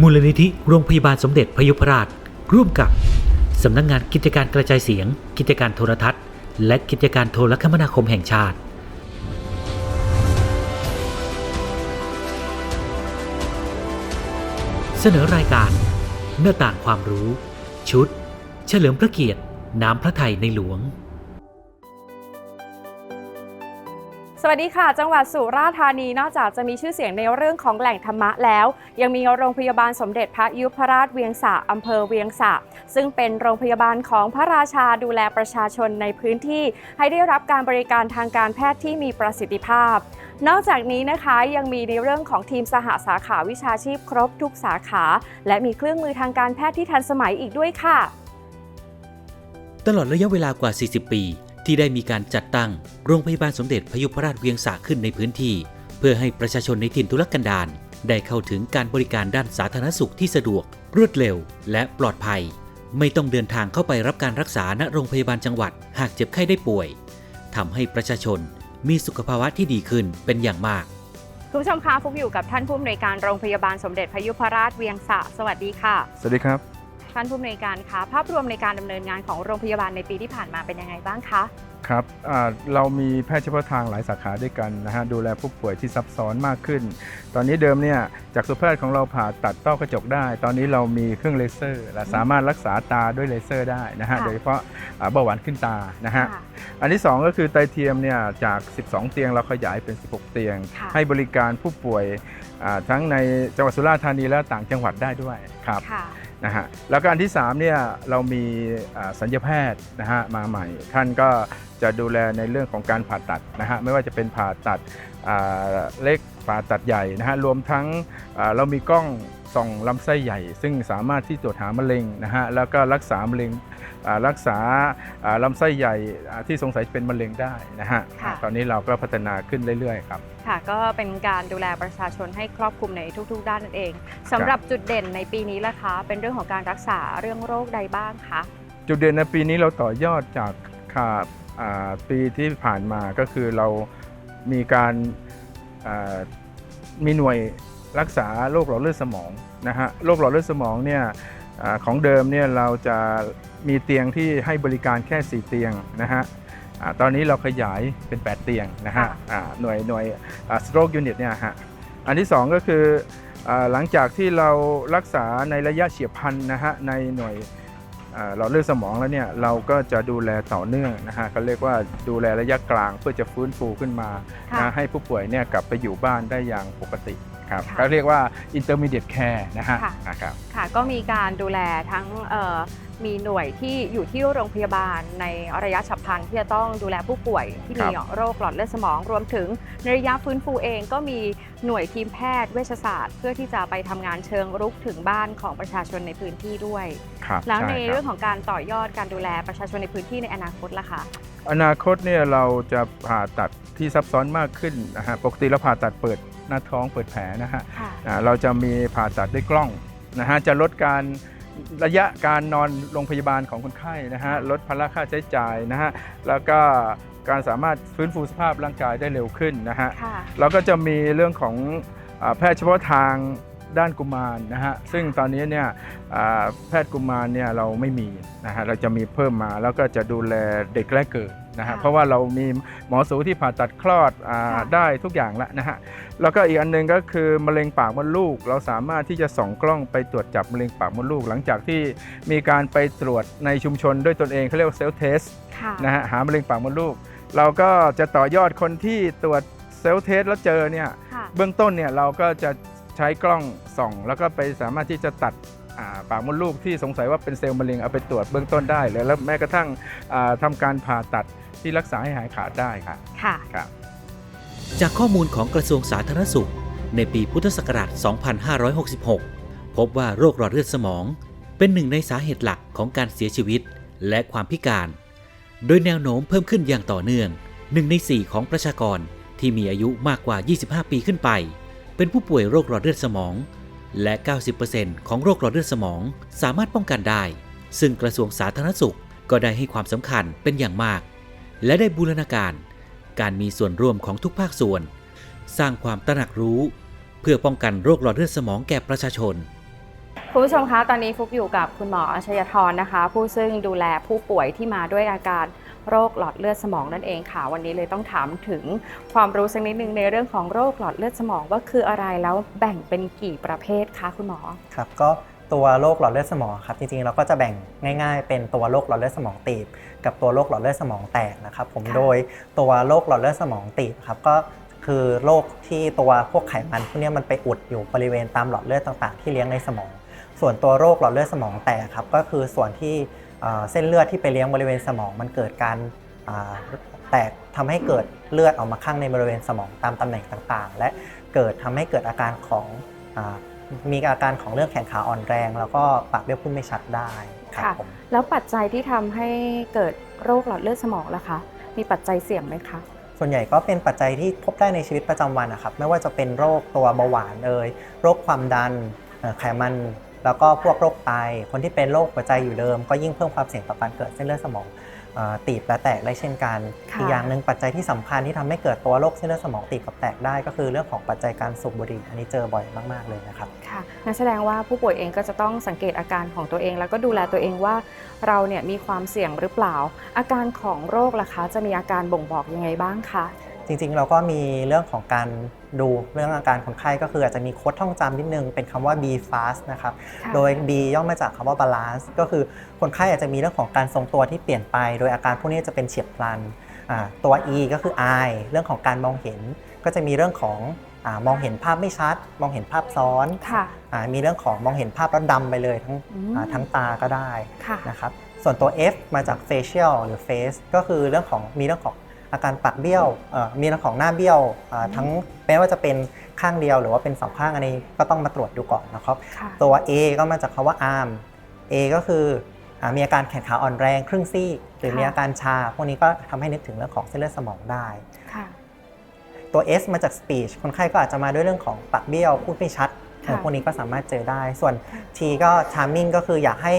มูลนิธิโรงพยาบาลสมเด็จพยุพราช ร่วมกับ สำนักงงานกิจการกระจายเสียง กิจการโทรทัศน์ และกิจการโทรคมนาคมแห่งชาติเสนอรายการหน้าต่างความรู้ ชุด เฉลิมพระเกียรติ น้ำพระไทยในหลวง วัสดีค่ะ จังหวัดสุราษฎร์ธานีนอกจากจะมีชื่อเสียงในเรื่องของแหล่งธรรมะแล้ว ยังมีโรงพยาบาลสมเด็จพระยุพราชเวียงสะอำเภอเวียงสะ ซึ่งเป็นโรงพยาบาลของพระราชาดูแลประชาชนในพื้นที่ ให้ได้รับการบริการทางการแพทย์ที่มีประสิทธิภาพ นอกจากนี้นะคะยังมีในเรื่องของทีมสหสาขาวิชาชีพครบทุกสาขา และมีเครื่องมือทางการแพทย์ที่ทันสมัยอีกด้วยค่ะ ตลอดระยะเวลากว่า 40 ปี ที่ได้มีการจัดตั้งโรงพยาบาลสมเด็จพยุพราชเวียงสาขึ้นในพื้นที่ เพื่อให้ประชาชนในถิ่นทุรกันดารได้เข้าถึงการบริการด้านสาธารณสุขที่สะดวก รวดเร็ว และปลอดภัย ไม่ต้องเดินทางเข้าไปรับการรักษาณโรงพยาบาลจังหวัด หากเจ็บไข้ได้ป่วยทำให้ประชาชนมีสุขภาวะที่ดีขึ้นเป็นอย่างมากคุณผู้ชมคะฟุกอยู่กับท่านผู้อำนวยการโรงพยาบาลสมเด็จพยุพราชเวียงสะสวัสดีค่ะ สวัสดีครับ ท่านผู้อำนวยการคะภาพรวมในการดำเนินงานของโรงพยาบาลในปีที่ผ่านมาเป็นยังไงบ้างคะครับอ่าเรามีแพทย์เฉพาะทางหลายสาขาด้วยกันนะฮะดูแลผู้ป่วยที่ซับซ้อนมากขึ้น ตอนนี้เดิมเนี่ยจากสุแพทย์ของเราผ่าตัดต้อกระจกได้ ตอนนี้เรามีเครื่องเลเซอร์และสามารถรักษาตาด้วยเลเซอร์ได้นะฮะค่ะโดยเฉพาะอ่าเบาหวานขึ้นตานะฮะค่ะอันที่ 2 ก็คือไตเทียมเนี่ยจาก 12 เตียงเราขยายเป็น 16 เตียงค่ะให้บริการผู้ป่วยอ่าทั้งในจังหวัดสุราษฎร์ธานีและต่างจังหวัดได้ด้วยครับค่ะ นะฮะแล้วก็อันที่3เนี่ยเรามีสัญญแพทย์นะฮะมาใหม่ ท่านก็จะดูแลในเรื่องของการผ่าตัดนะฮะไม่ว่าจะเป็นผ่าตัดเล็ก ผ่าตัดใหญ่นะฮะรวมทั้งอ่าเรามีกล้องส่องลำไส้ใหญ่ ซึ่งสามารถที่ตรวจหามะเร็งนะฮะแล้วก็รักษามะเร็งอ่ารักษาอ่าลำไส้ใหญ่อ่าที่สงสัยเป็นมะเร็งได้นะฮะค่ะตอนนี้เราก็พัฒนาขึ้นเรื่อยๆครับค่ะก็เป็นการดูแลประชาชนให้ครอบคลุมในทุก ๆ ด้านนั่นเองสำหรับจุดเด่นในปีนี้ล่ะคะเป็นเรื่องของการรักษาเรื่องโรคใดบ้างคะจุดเด่นในปีนี้เราต่อยอดจากขาดอ่าปีที่ผ่านมาก็คือเรามีการอ่า มีหน่วยรักษาโรคหลอดเลือดสมองนะฮะโรคหลอดเลือดสมองเนี่ยอาของเดิมเนี่ยเราจะมีเตียงที่ให้บริการแค่ 4 เตียงนะฮะอ่าตอนนี้เราขยายเป็น 8 เตียงนะฮะค่ะอ่าหน่วยหน่วยสโตรกยูนิตเนี่ยฮะอันที่ 2 ก็คืออาหลังจากที่เรารักษาในระยะเฉียบพลันนะฮะในหน่วยอ่า หลอดเลือดสมองแล้วเนี่ยเราก็จะดูแลต่อเนื่องนะฮะก็เรียกว่าดูแลระยะกลางเพื่อจะฟื้นฟูขึ้นมาค่ะนะให้ผู้ป่วยเนี่ยกลับไปอยู่บ้านได้อย่างปกติครับค่ะก็เรียกว่า intermediate care นะฮะค่ะนะครับค่ะก็มีการดูแลทั้งเอ่อ มีหน่วยที่อยู่ที่โรงพยาบาลในระยะฉับพลันที่จะต้องดูแลผู้ป่วยที่มีครับโรคหลอดเลือดสมอง รวมถึงในระยะฟื้นฟูเองก็มีหน่วยทีมแพทย์เวชศาสตร์ เพื่อที่จะไปทำงานเชิงรุกถึงบ้านของประชาชนในพื้นที่ด้วยครับแล้วในช่คบเรื่องของการต่อยอดการดูแลประชาชนในพื้นที่ในอนาคตล่ะคะอนาคตเนี่ยเราจะผ่าตัดที่ซับซ้อนมากขึ้นนะฮะปกติเราผ่าตัดเปิดหน้าท้องเปิดแผลนะฮะค่ะอ่าเราจะมีผ่าตัดด้วยกล้องนะฮะจะลดการ ระยะการนอนโรงพยาบาลของคนไข้นะฮะลดภาระค่าใช้จ่ายนะฮะแล้วก็การสามารถฟื้นฟูสภาพร่างกายได้เร็วขึ้นนะฮะค่ะเราก็จะมีเรื่องของอาแพทย์เฉพาะทางด้านกุมารนะฮะซึ่งตอนนี้เนี่ยอ่าแพทย์กุมารเนี่ยเราไม่มีนะฮะเราจะมีเพิ่มมาแล้วก็จะดูแลเด็กแรกเกิด นะฮะค่ะเพราะว่าเรามีหมอสูที่ผ่าตัดคลอดอาค่ะได้ทุกอย่างแล้วนะฮะแล้วก็อีกอันหนึงก็คือมะเร็งปากมดลูก เราสามารถที่จะส่องกล้องไปตรวจจับมะเร็งปากมดลูก หลังจากที่มีการไปตรวจในชุมชนด้วยตนเองเขาเรียกว่าเซลล์เทสค่ะนะฮะหามะเร็งปากมดลูก เราก็จะต่อยอดคนที่ตรวจเซลล์เทสแล้วเจอเนี่ยค่ะเบื้องต้นเนี่ยเราก็จะใช้กล้องส่อง แล้วก็ไปสามารถที่จะตัดอ่า ปากมดลูกที่สงสัยว่าเป็นเซลล์มะเร็งเอาไปตรวจเบื้องต้นได้เลยแล้วแม้กระทั่งอ่าทำการผ่าตัดที่รักษาให้หายขาดได้ครับค่ะครับจากข้อมูลของกระทรวงสาธารณสุข ในปีพุทธศักราช 2566 พบว่าโรคหลอดเลือดสมอง เป็นหนึ่งในสาเหตุหลักของการเสียชีวิตและความพิการ โดยแนวโน้มเพิ่มขึ้นอย่างต่อเนื่องหนึ่งใน4ของประชากรที่มีอายุมากกว่า 25 ปีขึ้นไป เป็นผู้ป่วยโรคหลอดเลือดสมอง และ 90%ของโรคหลอดเลือดสมองสามารถป้องกันได้ ซึ่งกระทรวงสาธารณสุขก็ได้ให้ความสำคัญเป็นอย่างมาก และได้บูรณาการ การมีส่วนร่วมของทุกภาคส่วน สร้างความตระหนักรู้ เพื่อป้องกันโรคหลอดเลือดสมองแก่ประชาชนคุณผู้ชมคะ ตอนนี้ฟุกอยู่กับคุณหมออชยธรนะคะ ผู้ซึ่งดูแลผู้ป่วยที่มาด้วยอาการ โรคหลอดเลือดสมองนั่นเองค่ะ วันนี้เลยต้องถามถึงความรู้สักนิดนึงในเรื่องของโรคหลอดเลือดสมองว่าคืออะไรแล้วแบ่งเป็นกี่ประเภทคะคุณหมอครับก็ตัวโรคหลอดเลือดสมองครับจริงๆเราก็จะแบ่งง่ายๆ เป็นตัวโรคหลอดเลือดสมองตีบ กับตัวโรคหลอดเลือดสมองแตกนะครับผมค่ะโดยตัวโรคหลอดเลือดสมองตีบครับก็คือโรคที่ตัวพวกไขมันพวกเนี้ยมันไปอุดอยู่บริเวณตามหลอดเลือดต่างๆ ที่เลี้ยงในสมอง ส่วนตัวโรคหลอดเลือดสมองแตกครับก็คือส่วนที่ เอ่อเส้นเลือดที่ไปเลี้ยงบริเวณสมองมันเกิดการอ่าแตกทำให้เกิดเลือดออกมาข้างในบริเวณสมองตามตำแหน่งต่างๆ และเกิดทำให้เกิดอาการของอ่ามีอาการของเรื่องแขนขาอ่อนแรง แล้วก็ปากเบี้ยวพูดไม่ชัดได้ครับค่ะผมแล้วปัจจัยที่ทำให้เกิดโรคหลอดเลือดสมองล่ะคะมีปัจจัยเสี่ยงไหมคะส่วนใหญ่ก็เป็นปัจจัยที่พบได้ในชีวิตประจำวันนะครับไม่ว่าจะเป็นโรคตัวเบาหวานเอ่ยโรคความดันเอ่อไขมัน แล้วก็พวกโรคไต คนที่เป็นโรคหัวใจอยู่เดิม ก็ยิ่งเพิ่มความเสี่ยงต่อการเกิดเส้นเลือดสมองเอ่อตีบและแตกได้เช่นกันค่ะอีกอย่างหนึ่งปัจจัยที่สำคัญที่ทำให้เกิดตัวโรคเส้นเลือดสมองตีบกับแตกได้ ก็คือเรื่องของปัจจัยการสูบบุหรี่อันนี้เจอบ่อยมากๆเลยนะครับ ค่ะนั่นแสดงว่าผู้ป่วยเองก็จะต้องสังเกตอาการของตัวเอง แล้วก็ดูแลตัวเองว่าเราเนี่ยมีความเสี่ยงหรือเปล่า อาการของโรคล่ะคะจะมีอาการบ่งบอกยังไงบ้างคะ จริงๆ เราก็มีเรื่องของการดูเรื่องอาการคนไข้ก็คืออาจจะมีโค้ดท่องจำนิดนึงเป็นคำว่า B fast นะครับค่ะโดย B ย่อมาจากคำว่า balance ก็คือคนไข้อาจจะมีเรื่องของการทรงตัวที่เปลี่ยนไป โดยอาการพวกนี้จะเป็นเฉียบพลันอ่าตัว E ก็คือ I เรื่องของการมองเห็น ก็จะมีเรื่องของอามองเห็นภาพไม่ชัด มองเห็นภาพซ้อนค่ะอามีเรื่องของมองเห็นภาพแล้วดำไปเลยทั้งอืมอ่าทั้งตาก็ได้ค่ะนะครับส่วนตัว F มาจาก facial หรือ face ก็คือเรื่องของมีเรื่องของ อาการปากเบี้ยวเอ่อมีเรื่องของหน้าเบี้ยวอ่าทั้งแม้ว่าจะเป็นข้างเดียวหรือว่าเป็นสองข้างอันนี้ก็ต้องมาตรวจดูก่อนนะครับค่ะตัว A ก็มาจากคำว่า arm A ก็คืออามีอาการแขนขาอ่อนแรงครึ่งซีกหรือค่ะมีอาการชา พวกนี้ก็ทำให้นึกถึงเรื่องของเส้นเลือดสมองได้ค่ะตัว S มาจาก speech คนไข้ก็อาจจะมาด้วยเรื่องของปากเบี้ยวพูดไม่ชัดค่ะพวกนี้ก็สามารถเจอได้ ส่วนค่ะ T ก็ charming ก็คืออยากให้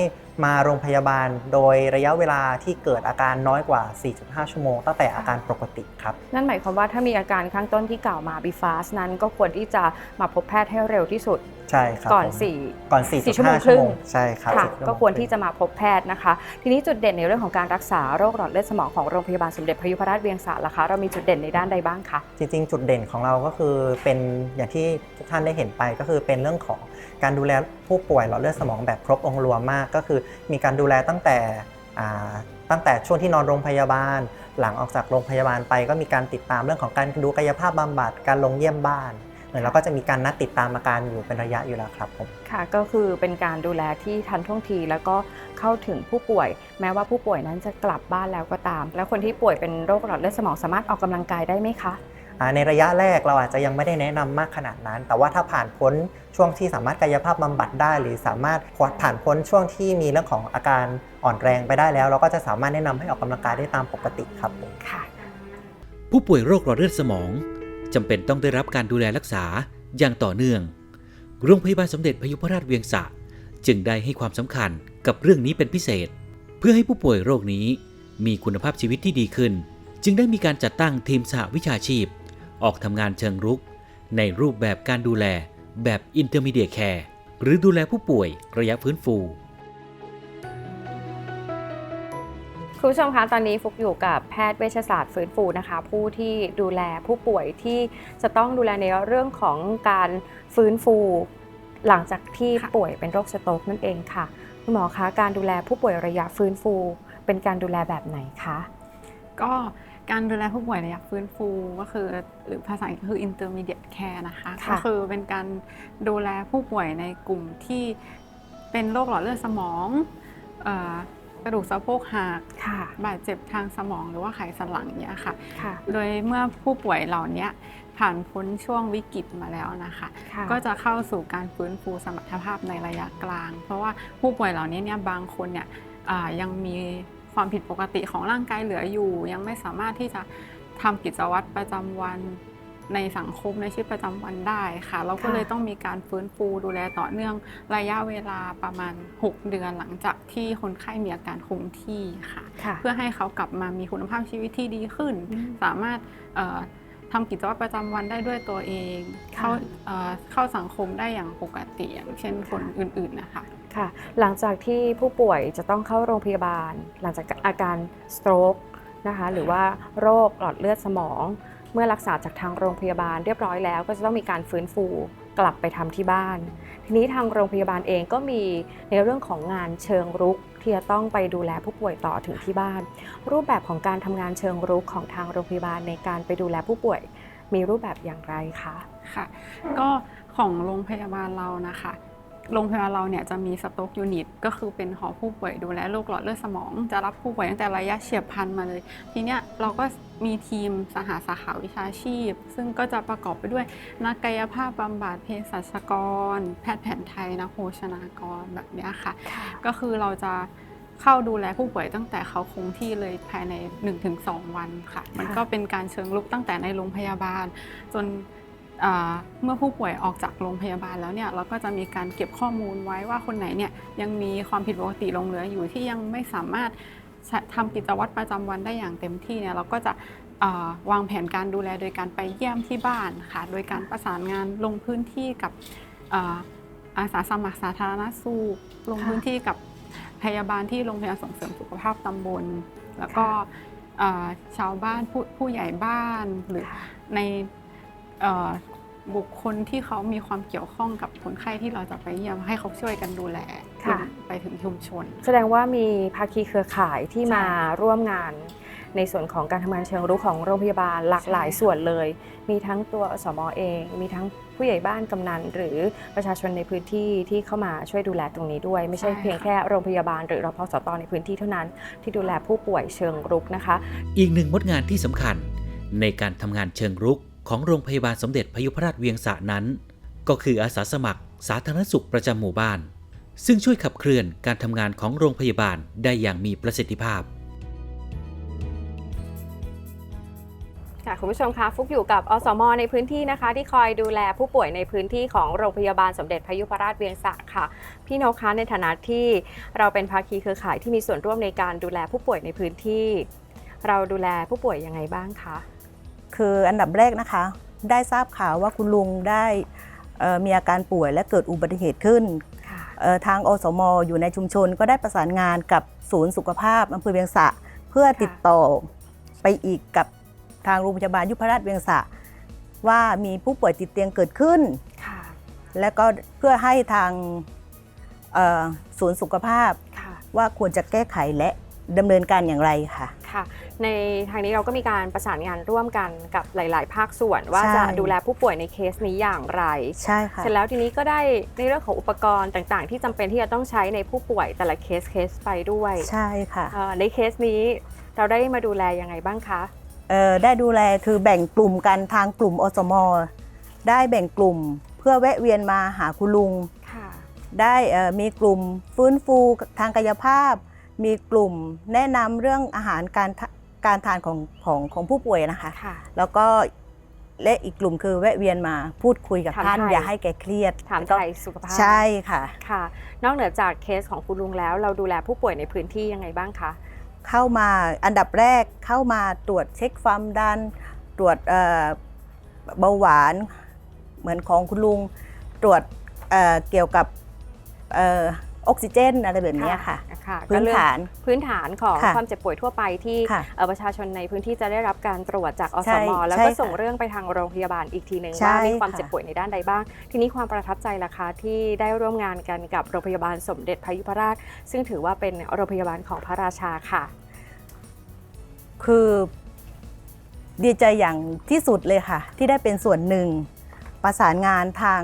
มาโรงพยาบาลโดยระยะเวลาที่เกิดอาการน้อยกว่า 4.5 ชั่วโมงตั้งแต่อาการปกติครับ นั่นหมายความว่าถ้ามีอาการข้างต้นที่กล่าวมา b f a s นั้นก็ควรที่จะมาพบแพทย์ให้เร็วที่สุด ใช่ครับก่อนผมสี่ก่อนสี่ชั่วโมง4.5ครึ่ชั่วงโมงใช่ครับค่ะ4ชั่โมงก็ควรที่งจะมาพบแพทย์นะคะ ทีนี้จุดเด่นในเรื่องของการรักษาโรคหลอดเลือดสมองของโรงพยาบาลสมเด็จพระยุพราชเวียงสาล่ะคะ เรามีจุดเด่นในด้านใดบ้างคะจริงๆ จุดเด่นของเราก็คือเป็นอย่างที่ทุกท่านได้เห็นไปก็คือเป็นเรื่องของการดูแล ผู้ป่วยหลอดเลือดสมองแบบครบองค์รวมมาก ก็คือมีการดูแลตั้งแต่ตั้งแต่ช่วงที่นอนโรงพยาบาล หลังออกจากโรงพยาบาลไป ก็มีการติดตามเรื่องของการดูกายภาพบำบัดการลงเยี่ยมบ้านแล้วก็จะมีการนัดติดตามอาการอยู่เป็นระยะอยู่แล้วครับผมค่ะก็คือเป็นการดูแลที่ทันท่วงทีแล้วก็เข้าถึงผู้ป่วย แม้ว่าผู้ป่วยนั้นจะกลับบ้านแล้วก็ตาม แล้วคนที่ป่วยเป็นโรคหลอดเลือดสมองสามารถออกกำลังกายได้ไหมคะ ในระยะแรกเราอาจจะยังไม่ได้แนะนำมากขนาดนั้น แต่ว่าถ้าผ่านพ้นช่วงที่สามารถกายภาพบำบัดได้ หรือสามารถผ่านพ้นช่วงที่มีเรื่องของอาการอ่อนแรงไปได้แล้ว เราก็จะสามารถแนะนำให้ออกกำลังกายได้ตามปกติครับผมค่ะ ผู้ป่วยโรคหลอดเลือดสมองจำเป็นต้องได้รับการดูแลรักษาอย่างต่อเนื่อง โรงพยาบาลสมเด็จพยุพราชเวียงสะจึงได้ให้ความสำคัญกับเรื่องนี้เป็นพิเศษ เพื่อให้ผู้ป่วยโรคนี้มีคุณภาพชีวิตที่ดีขึ้น จึงได้มีการจัดตั้งทีมสหวิชาชีพ ออกทำงานเชิงรุก ในรูปแบบการดูแลแบบ Intermediate Care หรือดูแลผู้ป่วยระยะฟื้นฟูคุณผู้ชมคะ ตอนนี้ฟุกอยู่กับแพทย์เวชศาสตร์ฟื้นฟูนะคะ ผู้ที่ดูแลผู้ป่วยที่จะต้องดูแลในเรื่องของการฟื้นฟู หลังจากที่ค่ะป่วยเป็นโรคสโตรกนั่นเองค่ะ คุณหมอคะ การดูแลผู้ป่วยระยะฟื้นฟู เป็นการดูแลแบบไหนคะ ก็ การดูแลผู้ป่วยระยะฟื้นฟูก็คือหรือภาษาอังกฤษก็คือ intermediate care นะคะค่ะก็คือเป็นการดูแลผู้ป่วยในกลุ่มที่เป็นโรคหลอดเลือดสมองเอ่อกระดูกสะโพกหักค่ะบาดเจ็บทางสมองหรือว่าไขสันหลังเนี้ยค่ะค่ะโดยเมื่อผู้ป่วยเหล่านี้ผ่านพ้นช่วงวิกฤตมาแล้วนะคะค่ะก็จะเข้าสู่การฟื้นฟูสมรรถภาพในระยะกลาง เพราะว่าผู้ป่วยเหล่านี้เนี่ยบางคนเนี่ยอ่ายังมี ความผิดปกติของร่างกายเหลืออยู่ ยังไม่สามารถที่จะทำกิจวัตรประจำวันในสังคมในชีวิตประจำวันได้ค่ะ เราก็ค่ะเลยต้องมีการฟื้นฟูดูแลต่อเนื่องระยะเวลาประมาณ 6 เดือนหลังจากที่คนไข้มีอาการคงที่ค่ะค่ะเพื่อให้เขากลับมามีคุณภาพชีวิตที่ดีขึ้นอืมสามารถเอ่อ ทำกิจวัตรประจำวันได้ด้วยตัวเองค่ะเข้าเอ่อเข้าสังคมได้อย่างปกติอย่างเช่นคนอื่นๆนะคะค่ะหลังจากที่ผู้ป่วยจะต้องเข้าโรงพยาบาล หลังจากอาการสโตรกนะคะหรือว่าโรคหลอดเลือดสมอง เมื่อรักษาจากทางโรงพยาบาลเรียบร้อยแล้ว ก็จะต้องมีการฟื้นฟูกลับไปทำที่บ้าน ทีนี้ทางโรงพยาบาลเองก็มีในเรื่องของงานเชิงรุก ที่จะต้องไปดูแลผู้ป่วยต่อถึงที่บ้าน รูปแบบของการทำงานเชิงรุกของทางโรงพยาบาลในการไปดูแลผู้ป่วยมีรูปแบบอย่างไรคะ ค่ะ ก็ของโรงพยาบาลเรานะคะ โรงพยาบาลเราเนี่ยจะมีสต็อกยูนิตก็คือเป็นหอผู้ป่วยดูแลโรคหลอดเลือดสมอง จะรับผู้ป่วยตั้งแต่ระยะเฉียบพลันมาเลย ทีเนี้ยเราก็มีทีมสหสาขาวิชาชีพ ซึ่งก็จะประกอบไปด้วย นักกายภาพบำบัดเภสัชกร แพทย์แผนไทยนักโภชนากรแบบเนี้ยค่ะ ก็คือเราจะเข้าดูแลผู้ป่วยตั้งแต่เขาคงที่เลยภายใน 1-2 วันค่ะ มันก็เป็นการเชิงลุกตั้งแต่ในโรงพยาบาล จนอ่า เมื่อผู้ป่วยออกจากโรงพยาบาลแล้วเนี่ยเราก็จะมีการเก็บข้อมูลไว้ว่าคนไหนเนี่ยยังมีความผิดปกติหลงเหลืออยู่ที่ยังไม่สามารถทำกิจวัตรประจำวันได้อย่างเต็มที่เนี่ยเราก็จะอ่าวางแผนการดูแลโดยการไปเยี่ยมที่บ้านค่ะ โดยการประสานงานลงพื้นที่กับอ่าอาสาสมัครสาธารณสุขลงค่ะพื้นที่กับพยาบาลที่โรงพยาบาลส่งเสริมสุขภาพตำบล แล้วก็อ่าชาวบ้านผู้ผู้ใหญ่บ้านหรือในเอ่อ บุคคลที่เขามีความเกี่ยวข้องกับคนไข้ที่เราจะไปเยี่ยมให้เขาช่วยกันดูแลค่ะรวมไปถึงชุมชน แสดงว่ามีภาคีเครือข่ายที่ใช่มาร่วมงาน ในส่วนของการทำงานเชิงรุกของโรงพยาบาลหลากหลายใช่ค่ะส่วนเลย มีทั้งตัวอสมเอง มีทั้งผู้ใหญ่บ้านกำนันหรือประชาชนในพื้นที่ที่เข้ามาช่วยดูแลตรงนี้ด้วย ไม่ใช่ เพียงแค่โรงพยาบาลหรือรพสตในพื้นที่เท่านั้นที่ดูแลผู้ป่วยเชิงรุกนะคะ อีกหนึ่งมดงานที่สำคัญ ในการทำงานเชิงรุก ของโรงพยาบาลสมเด็จพยุพราชเวียงสะนั้น ก็คืออาสาสมัคร สาธารณสุขประจำหมู่บ้าน ซึ่งช่วยขับเคลื่อนการทำงานของโรงพยาบาลได้อย่างมีประสิทธิภาพค่ะคุณผู้ชมคะฟุกอยู่กับอสมในพื้นที่นะคะ ที่คอยดูแลผู้ป่วยในพื้นที่ของโรงพยาบาลสมเด็จพยุพราชเวียงสะค่ะ พี่นกคะในฐานะที่เราเป็นภาคีเครือข่ายที่มีส่วนร่วมในการดูแลผู้ป่วยในพื้นที่ เราดูแลผู้ป่วยยังไงบ้างคะ คืออันดับแรกนะคะ ได้ทราบข่าวว่าคุณลุงได้เอ่อมีอาการป่วยและเกิดอุบัติเหตุขึ้นค่ะเอ่อทางอสมอยู่ในชุมชนก็ได้ประสานงานกับศูนย์สุขภาพอำเภอเวียงสะ เพื่อติดต่อไปอีกกับทางโรงพยาบาลยุพราชเวียงสะ ว่ามีผู้ป่วยติดเตียงเกิดขึ้นค่ะและก็เพื่อให้ทางเอ่อศูนย์สุขภาพค่ะว่าควรจะแก้ไขและ ดำเนินการอย่างไรค่ะ ค่ะ ในทางนี้เราก็มีการประสานงานร่วมกันกับหลาย ๆ ภาคส่วน ว่าใช่ จะดูแลผู้ป่วยในเคสนี้อย่างไร ใช่ค่ะ เสร็จแล้วทีนี้ก็ได้ในเรื่องของอุปกรณ์ต่าง ๆ ที่จำเป็นที่จะต้องใช้ในผู้ป่วยแต่ละเคสเคสไปด้วยใช่ค่ะเอ่อในเคสนี้เราได้มาดูแลยังไงบ้างคะ เอ่อได้ดูแลคือแบ่งกลุ่มกันทางกลุ่มอสมได้แบ่งกลุ่มเพื่อแวะเวียนมาหาคุณลุง ค่ะ ได้เอ่อมีกลุ่มฟื้นฟูทางกายภาพ มีกลุ่มแนะนำเรื่องอาหารการทะการทานของของของผู้ป่วยนะคะค่ะแล้วก็และอีกกลุ่มคือแวะเวียนมาพูดคุยกับถามท่านไทยอย่าให้แกเครียดถามแล้วก็ไทยสุขภาพใช่ค่ะค่ะ นอกเหนือจากเคสของคุณลุงแล้ว เราดูแลผู้ป่วยในพื้นที่ยังไงบ้างคะเข้ามาอันดับแรกเข้ามาตรวจเช็คความดัน ตรวจเอ่อเบาหวานเหมือนของคุณลุงตรวจเอ่อเกี่ยวกับเอ่อออกซิเจนอะไรแบบเนี้ยค่ะ ค่ะพื้นก็เรื่องฐานพื้นฐานของค่ะความเจ็บป่วยทั่วไปที่ค่ะเอ่อประชาชนในพื้นที่จะได้รับการตรวจจากอใช่สมแล้วใช่ก็ค่ะส่งเรื่องไปทางโรงพยาบาลอีกทีหนึ่งใช่ว่ามีความค่ะเจ็บป่วยในด้านใดบ้าง ทีนี้ความประทับใจล่ะคะที่ได้ร่วมงานกันกับโรงพยาบาลสมเด็จพระยุพราช ซึ่งถือว่าเป็นโรงพยาบาลของพระราชาค่ะ คือดีใจอย่างที่สุดเลยค่ะ ที่ได้เป็นส่วนหนึ่งประสานงานทาง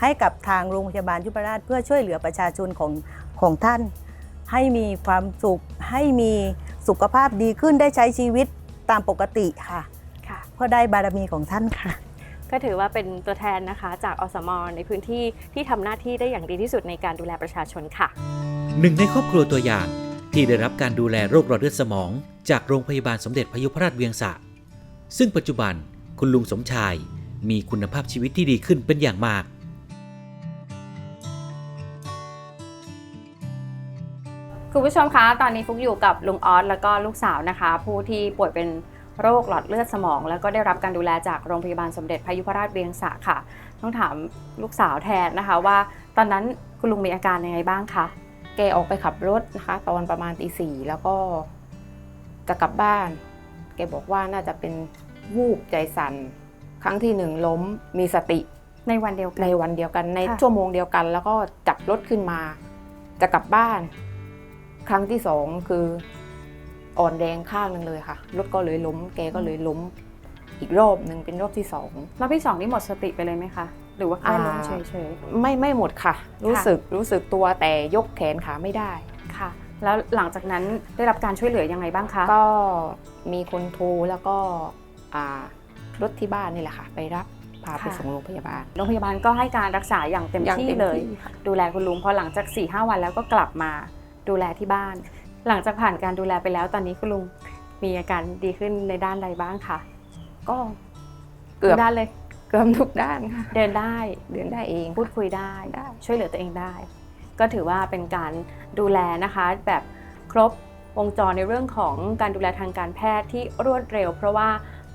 ให้กับทางโรงพยาบาลยุพราชเพื่อช่วยเหลือประชาชนของของท่าน ให้มีความสุขให้มีสุขภาพดีขึ้นได้ใช้ชีวิตตามปกติค่ะค่ะเพราะได้บารมีของท่านค่ะ ก็ถือว่าเป็นตัวแทนนะคะ จากอสมในพื้นที่ที่ทำหน้าที่ได้อย่างดีที่สุดในการดูแลประชาชนค่ะหนึ่งในครอบครัวตัวอย่างที่ได้รับการดูแลโรคหลอดเลือดสมอง จากโรงพยาบาลสมเด็จพยุพราชเวียงสะ ซึ่งปัจจุบันคุณลุงสมชายมีคุณภาพชีวิตที่ดีขึ้นเป็นอย่างมาก คุณผู้ชมคะ ตอนนี้ฟุกอยู่กับลุงออสแล้วก็ลูกสาวนะคะ ผู้ที่ป่วยเป็นโรคหลอดเลือดสมอง แล้วก็ได้รับการดูแลจากโรงพยาบาลสมเด็จพระยุพราชเวียงสะค่ะ ต้องถามลูกสาวแทนนะคะว่า ตอนนั้นคุณลุงมีอาการยังไงบ้างคะแกออกไปขับรถนะคะ ตอนประมาณตีสี่แล้วก็จะกลับบ้าน แกบอกว่าน่าจะเป็นวูบใจสั่นครั้งที่หนึ่งล้มมีสติในวันเดียวกันในวันเดียวกันในค่ะชั่วโมงเดียวกัน แล้วก็จับรถขึ้นมา จะกลับบ้าน ครั้งที่สองคืออ่อนแรงข้างหนึ่งเลยค่ะ รถก็เลยล้ม แกก็เลยล้ม อีกรอบหนึ่งเป็นรอบที่สองรอบที่สองนี่หมดสติไปเลยไหมคะ หรือว่าแค่ล้มอ่าเฉยไม่ไม่หมดค่ะ รู้ค่ะสึกรู้สึกตัวแต่ยกแขนขาไม่ได้ๆค่ะ แล้วหลังจากนั้นได้รับการช่วยเหลือยังไงบ้างคะ ก็มีคนโทรแล้วก็อ่ารถที่บ้านนี่แหละค่ะ ไปรับพาไปค่ะส่งโรงพยาบาล โรงพยาบาลก็ให้การรักษาอย่างเต็มอย่างที่เต็มเลยที่ค่ะดูแลคุณลุงพอหลังจาก4ี่ห้าวันแล้วก็กลับมา ดูแลที่บ้าน หลังจากผ่านการดูแลไปแล้ว ตอนนี้คุณลุงมีอาการดีขึ้นในด้านใดบ้างคะก็เกือบทุด้านเลย เกือบทุกด้านค่ะเดินได้เดินได้เองพูดคุยได้ได้ ช่วยเหลือตัวเองได้ ก็ถือว่าเป็นการดูแลนะคะ แบบครบวงจรในเรื่องของการดูแลทางการแพทย์ที่รวดเร็ว เพราะว่า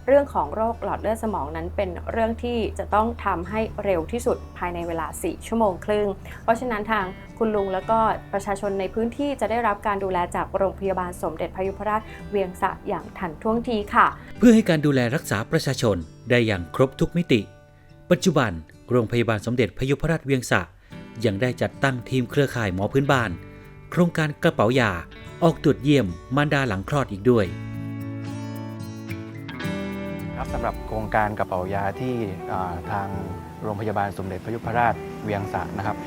เรื่องของโรคหลอดเลือดสมองนั้นเป็นเรื่องที่จะต้องทำให้เร็วที่สุดภายในเวลา 4 ชั่วโมงครึ่ง เพราะฉะนั้นทางคุณลุงแล้วก็ประชาชนในพื้นที่จะได้รับการดูแลจากโรงพยาบาลสมเด็จพยุพราชเวียงสะอย่างทันท่วงทีค่ะ เพื่อให้การดูแลรักษาประชาชนได้อย่างครบทุกมิติ ปัจจุบัน โรงพยาบาลสมเด็จพยุพราชเวียงสะยังได้จัดตั้งทีมเครือข่ายหมอพื้นบ้าน โครงการกระเป๋ายาออกตรวจเยี่ยมมารดาหลังคลอดอีกด้วย สำหรับโครงการกระเป๋ายาที่ทางโรงพยาบาลสมเด็จพระยุพราชเวียงสะนะครับ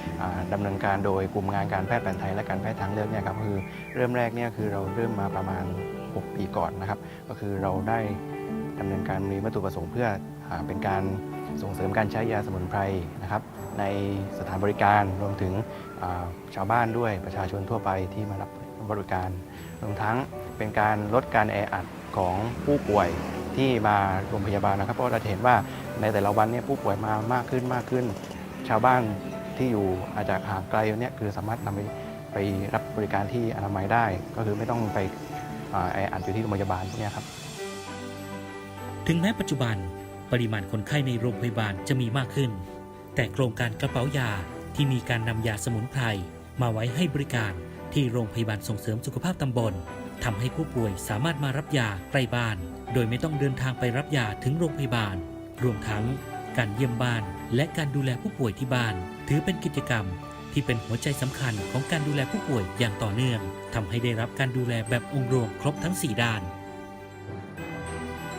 ดำเนินการโดยกลุ่มงานการแพทย์แผนไทยและการแพทย์ทางเลือกเนี่ยครับคือเริ่มแรกเนี่ยคือเราเริ่มมาประมาณ 6 ปีก่อนนะครับ ก็คือเราได้ดำเนินการมีวัตถุประสงค์เพื่ออเป็นการส่งเสริมการใช้ยาสมุนไพรนะครับ ในสถานบริการรวมถึงชาวบ้านด้วยประชาชนทั่วไปที่มารับบริการ รวมทั้งเป็นการลดการแออัดของผู้ป่วย ที่มาโรงพยาบาลนะครับเพราะเราจะเห็นว่าในแต่ละวันเนี่ยผู้ป่วยมามากขึ้นมากขึ้น ชาวบ้านที่อยู่อาจจะห่างไกลเนี่ยคือสามารถนำไปไปรับบริการที่อนามัยได้ ก็คือไม่ต้องไปอ่าแออัดอยู่ที่โรงพยาบาลพวกนี้ครับถึงแม้ปัจจุบันปริมาณคนไข้ในโรงพยาบาลจะมีมากขึ้น แต่โครงการกระเป๋ายาที่มีการนำยาสมุนไพรมาไว้ให้บริการที่โรงพยาบาลส่งเสริมสุขภาพตำบล ทำให้ผู้ป่วยสามารถมารับยาใกล้บ้าน โดยไม่ต้องเดินทางไปรับยาถึงโรงพยาบาล รวมทั้งการเยี่ยมบ้าน และการดูแลผู้ป่วยที่บ้าน ถือเป็นกิจกรรมที่เป็นหัวใจสำคัญของการดูแลผู้ป่วยอย่างต่อเนื่องทำให้ได้รับการดูแลแบบองค์รวมครบทั้ง 4 ด้าน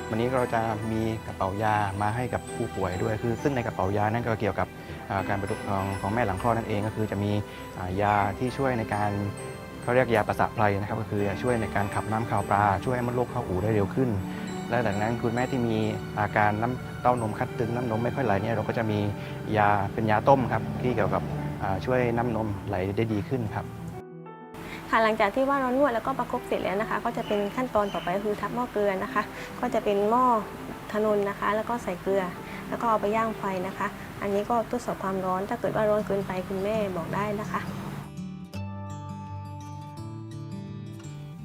วันนี้เราจะมีกระเป๋ายามาให้กับผู้ป่วยด้วย คือซึ่งในกระเป๋ายานั่นก็เกี่ยวกับการประดุของของแม่หลังคลอดนั่นเองก็คือจะมียาที่ช่วยในการ เขาเรียกยาประสาทไพรนะครับก็คือช่วยในการขับน้ำข่าวปลา ช่วยให้มดลูกเข้าอู่ได้เร็วขึ้น และจากนั้นคุณแม่ที่มีอาการน้ำเต้านมคัดตึงน้ำนมไม่ค่อยไหลเนี่ยเราก็จะมียาเป็นยาต้มครับที่เกี่ยวกับช่วยน้ำนมไหลได้ดีขึ้นครับค่ะหลังจากที่ว่าเรานวดแล้วก็ประคบเสร็จแล้วนะคะ ก็จะเป็นขั้นตอนต่อไปคือทับหม้อเกลือนะคะ ก็จะเป็นหม้อทนนนะคะ แล้วก็ใส่เกลือ แล้วก็เอาไปย่างไฟนะคะ อันนี้ก็ทดสอบความร้อนถ้าเกิดว่าร้อนเกินไปคุณแม่บอกได้นะคะ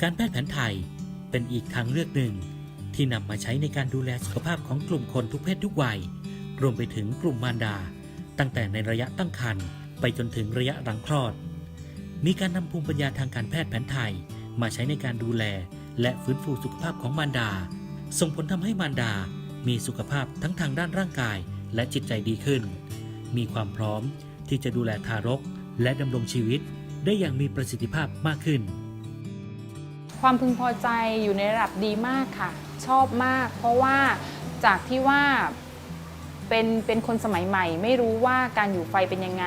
การแพทย์แผนไทยเป็นอีกทางเลือกหนึ่ง ที่นำมาใช้ในการดูแลสุขภาพของกลุ่มคนทุกเพศทุกวัย รวมไปถึงกลุ่มมารดา ตั้งแต่ในระยะตั้งครรภ์ไปจนถึงระยะหลังคลอด มีการนำภูมิปัญญาทางการแพทย์แผนไทย มาใช้ในการดูแล และฟื้นฟูสุขภาพของมารดา ส่งผลทำให้มารดา มีสุขภาพทั้งทางด้านร่างกายและจิตใจดีขึ้น มีความพร้อมที่จะดูแลทารก และดำรงชีวิต ได้อย่างมีประสิทธิภาพมากขึ้น ความพึงพอใจอยู่ในระดับดีมากค่ะ ชอบมาก เพราะว่าจากที่ว่าเป็นเป็นคนสมัยใหม่ ไม่รู้ว่าการอยู่ไฟเป็นยังไง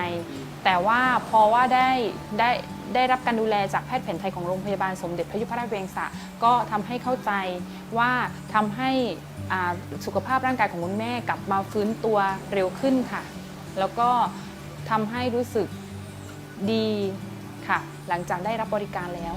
แต่ว่าพอว่าได้ได้ได้รับการดูแลจากแพทย์แผนไทยของโรงพยาบาลสมเด็จพระยุพราชเวงสะก็ทำให้เข้าใจว่าทำให้สุขภาพร่างกายของคุณแม่กลับมาฟื้นตัวเร็วขึ้นค่ะ แล้วก็ทำให้รู้สึกดีค่ะ หลังจากได้รับบริการแล้ว